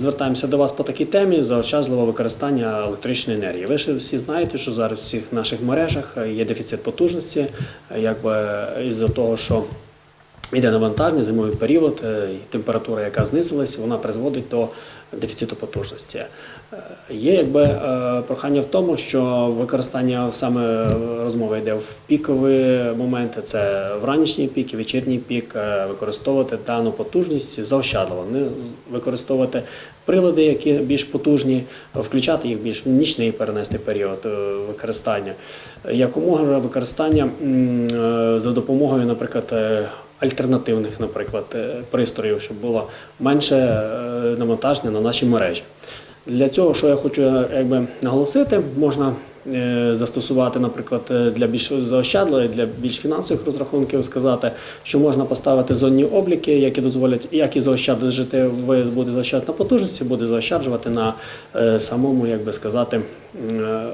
звертаємося до вас по такій темі заощадливого використання електричної енергії. Ви ж всі знаєте, що зараз в всіх наших мережах є дефіцит потужності, якби із-за того, що Іде навантаження, зимовий період, е, і температура, яка знизилась, вона призводить до дефіциту потужності. Е, Є якби е, прохання в тому, що використання саме розмова йде в пікові моменти, це вранішній пік і вечірній пік, використовувати дану потужність заощадливо, не використовувати прилади, які більш потужні, включати їх більш в нічний перенести період використання. Якомога використання за допомогою, наприклад, альтернативних, наприклад, е, пристроїв, щоб було менше е, навантаження на наші мережі. Для цього, що я хочу е, якби, наголосити, можна застосувати, наприклад, для більш заощадливих, для більш фінансових розрахунків, сказати, що можна поставити зонні обліки, які дозволять як і заощаджувати, ви буде заощаджувати на потужності, буде заощаджувати на самому, як би сказати,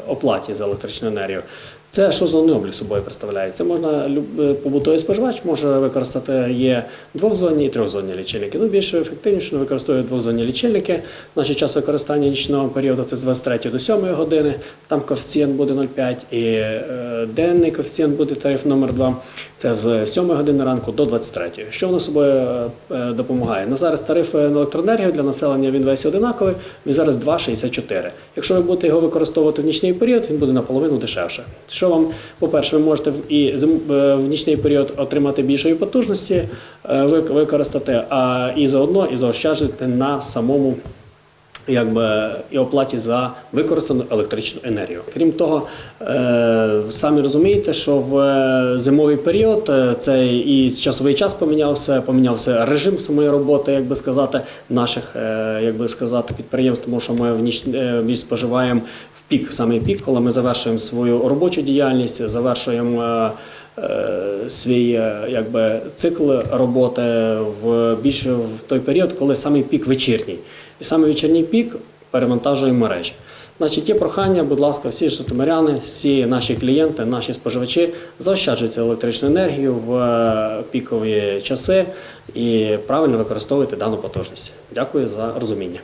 оплаті за електричну енергію. Це що зонний облік собою представляє? Це можна е, побутовий споживач може використати є двохзонні і трьохзонні лічильники. Ну більш ефективніше використовують двохзонні лічильники. Значить, час використання нічного періоду це з 23 до 7 години. Там коефіцієнт буде 0,5 і е, денний коефіцієнт буде тариф номер 2 Це з 7 години ранку до 23. Що воно собою е, допомагає? На зараз тариф на електроенергію для населення він весь одинаковий. Він зараз 2,64. Якщо ви будете його використовувати в нічний період, він буде наполовину дешевше. Що вам, по-перше, ви можете і е, в нічний період отримати більшої потужності, е, використати, а і заодно і заощаджити на самому якби і оплаті за використану електричну енергію. Крім того, е, самі розумієте, що в е, зимовий період е, цей і часовий час помінявся, помінявся режим самої роботи, як би сказати, наших як би сказати, підприємств, тому що ми в ніч більш споживаємо в пік, саме пік, коли ми завершуємо свою робочу діяльність, завершуємо. Свій якби цикл роботи в більш в той період, коли саме пік вечірній. І саме вечірній пік перевантажує мережі. Значить, є прохання, будь ласка, всі житомиряни, всі наші клієнти, наші споживачі заощаджуйте електричну енергію в е, пікові часи і правильно використовуйте дану потужність. Дякую за розуміння.